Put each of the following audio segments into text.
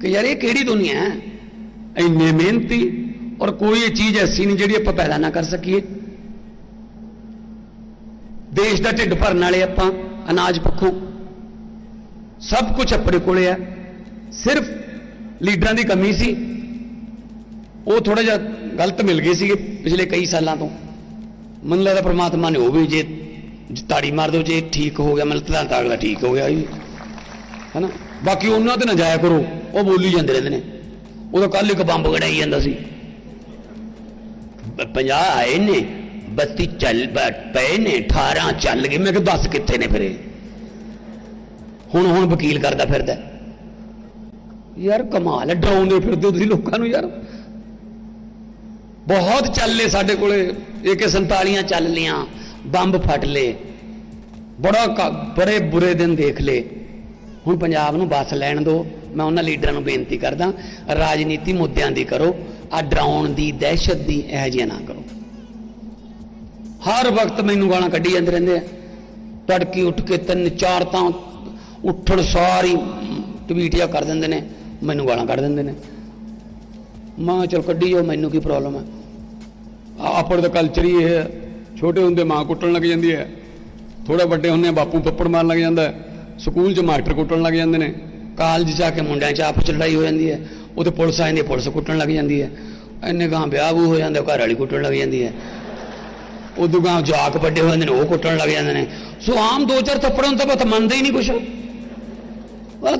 ਕਿ ਯਾਰ ਇਹ ਕਿਹੜੀ ਦੁਨੀਆ ਹੈ? ਇੰਨੇ ਮਿਹਨਤੀ ਔਰ ਕੋਈ ਇਹ ਚੀਜ਼ ਐਸੀ ਨਹੀਂ ਜਿਹੜੀ ਆਪਾਂ ਪੈਦਾ ਨਾ ਕਰ ਸਕੀਏ। ਦੇਸ਼ ਦਾ ਢਿੱਡ ਭਰਨ ਵਾਲੇ ਆਪਾਂ, ਅਨਾਜ ਪੱਖੋਂ ਸਭ ਕੁਝ ਆਪਣੇ ਕੋਲੇ ਆ। ਸਿਰਫ ਲੀਡਰਾਂ ਦੀ ਕਮੀ ਸੀ। ਉਹ ਥੋੜਾ ਜਿਹਾ ਗਲਤ ਮਿਲ ਗਏ ਸੀਗੇ ਪਿਛਲੇ ਕਈ ਸਾਲਾਂ ਤੋਂ। ਮੈਨੂੰ ਲੱਗਦਾ ਪ੍ਰਮਾਤਮਾ ਨੇ ਉਹ ਵੀ ਜੇ ਤਾੜੀ ਮਾਰ ਦਿਓ ਜੇ ਠੀਕ ਹੋ ਗਿਆ ਮੈਨੂੰ ਤਾਂ ਤਾਂ ਅਗਲਾ ਠੀਕ ਹੋ ਗਿਆ ਜੀ ਹੈਨਾ? ਬਾਕੀ ਉਹਨਾਂ ਤੇ ਨਾ ਜਾਇਆ ਕਰੋ। ਉਹ ਬੋਲੀ ਜਾਂਦੇ ਰਹਿੰਦੇ ਨੇ। ਉਹ ਕੱਲ ਇੱਕ ਬੰਬ ਗੜਾਈ ਜਾਂਦਾ ਸੀ। 50 ਆਏ ਨੇ 32 ਚੱਲ ਪਏ ਨੇ 18 ਚੱਲ ਗਏ। ਮੈਂ ਕਿਹਾ ਦੱਸ ਕਿੱਥੇ ਨੇ ਫਿਰੇ ਹੁਣ ਹੁਣ ਵਕੀਲ ਕਰਦਾ ਫਿਰਦਾ। ਯਾਰ ਕਮਾਲ ਹੈ, ਡਰਾਉਂਦੇ ਫਿਰਦੇ ਹੋ ਤੁਸੀਂ ਲੋਕਾਂ ਨੂੰ ਯਾਰ। ਬਹੁਤ ਚੱਲੇ ਸਾਡੇ ਕੋਲੇ। AK47 ਚੱਲ ਲੀਆਂ ਬੰਬ ਫਟ ਲਏ। ਬੜਾ ਬੜੇ ਬੁਰੇ ਦਿਨ ਦੇਖ ਲਏ। ਹੁਣ ਪੰਜਾਬ ਨੂੰ ਬੱਸ ਲੈਣ ਦਿਓ। ਮੈਂ ਉਹਨਾਂ ਲੀਡਰਾਂ ਨੂੰ ਬੇਨਤੀ ਕਰਦਾ, ਰਾਜਨੀਤੀ ਮੁੱਦਿਆਂ ਦੀ ਕਰੋ, ਆ ਡਰਾਉਣ ਦੀ, ਦਹਿਸ਼ਤ ਦੀ ਇਹੋ ਜਿਹਾ ਨਾ ਕਰੋ। ਹਰ ਵਕਤ ਮੈਨੂੰ ਗਾਲਾਂ ਕੱਢੀ ਜਾਂਦੇ ਰਹਿੰਦੇ ਆ। ਤੜਕੀ ਉੱਠ ਕੇ ਤਿੰਨ ਚਾਰ ਤਾਂ ਉੱਠਣ ਸਾਰੀ ਟਵੀਟ ਜਾਂ ਕਰ ਦਿੰਦੇ ਨੇ, ਮੈਨੂੰ ਗਾਲਾਂ ਕੱਢ ਦਿੰਦੇ ਨੇ। ਮਾਂ ਚਲ ਕੱਢੀ ਜਾਓ, ਮੈਨੂੰ ਕੀ ਪ੍ਰੋਬਲਮ ਹੈ ਆ- ਆਪਣੇ ਦਾ ਕਲਚਰ ਹੀ ਇਹ ਹੈ। ਛੋਟੇ ਹੁੰਦੇ ਮਾਂ ਕੁੱਟਣ ਲੱਗ ਜਾਂਦੀ ਹੈ। ਥੋੜਾ ਵੱਡੇ ਹੁੰਦੇ ਬਾਪੂ ਪੱਪੜ ਮਾਰਨ ਲੱਗ ਜਾਂਦਾ ਸਕੂਲ 'ਚ ਮਾਸਟਰ ਕੁੱਟਣ ਲੱਗ ਜਾਂਦੇ ਨੇ। ਕਾਲਜ ਜਾ ਕੇ ਮੁੰਡਿਆਂ 'ਚ ਆਪਸ 'ਚ ਲੜਾਈ ਹੋ ਜਾਂਦੀ ਹੈ। ਉੱਥੇ ਪੁਲਿਸ ਆ ਜਾਂਦੀ ਹੈ, ਪੁਲਿਸ ਕੁੱਟਣ ਲੱਗ ਜਾਂਦੀ ਹੈ। ਇੰਨੇ ਗਾਂ ਵਿਆਹ ਵੂ ਹੋ ਜਾਂਦੇ, ਘਰ ਵਾਲੀ ਕੁੱਟਣ ਲੱਗ ਜਾਂਦੀ ਹੈ। ਉਦੋਂ ਗਾਂ ਜਾਕ ਵੱਡੇ ਹੋ ਜਾਂਦੇ ਨੇ, ਉਹ ਕੁੱਟਣ ਲੱਗ ਜਾਂਦੇ ਨੇ। ਸੋ ਆਮ ਦੋ ਚਾਰ ਥੱਪੜਾਂ ਤੋਂ ਤਾਂ ਮੰਨਦੇ ਹੀ ਨਹੀਂ ਕੁਛ। ਬਸ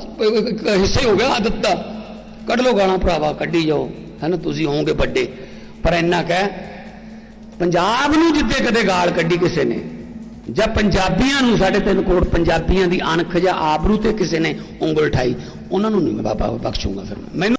ਹਿੱਸੇ ਹੋ ਗਿਆ ਆਦਤ ਦਾ। ਕੱਢ ਲਓ ਗਾਲਾਂ ਭਰਾਵਾ, ਕੱਢੀ ਜਾਓ। ਹੈ ਨਾ, ਤੁਸੀਂ ਹੋਵੋਗੇ ਵੱਡੇ। ਪਰ ਇੰਨਾ ਕਹਿ, ਪੰਜਾਬ ਨੂੰ ਜਿੱਦੇ ਕਦੇ ਗਾਲ ਕੱਢੀ ਕਿਸੇ ਨੇ। ਜਾਂ ਪੰਜਾਬੀਆਂ ਨੂੰ ਸਾਡੇ ਤਿੰਨ ਕਰੋੜ ਪੰਜਾਬੀਆਂ ਦੀ ਅਣਖ ਜਾਂ ਆਬਰੂ ਤੇ ਕਿਸੇ ਨੇ ਉਂਗਲ ਠਾਈ ਉਹਨਾਂ ਨੂੰ ਨਹੀਂ ਮੈਂ ਬਾਬਾ ਬਖਸ਼ੂਗਾ ਫਿਰ। ਮੈਨੂੰ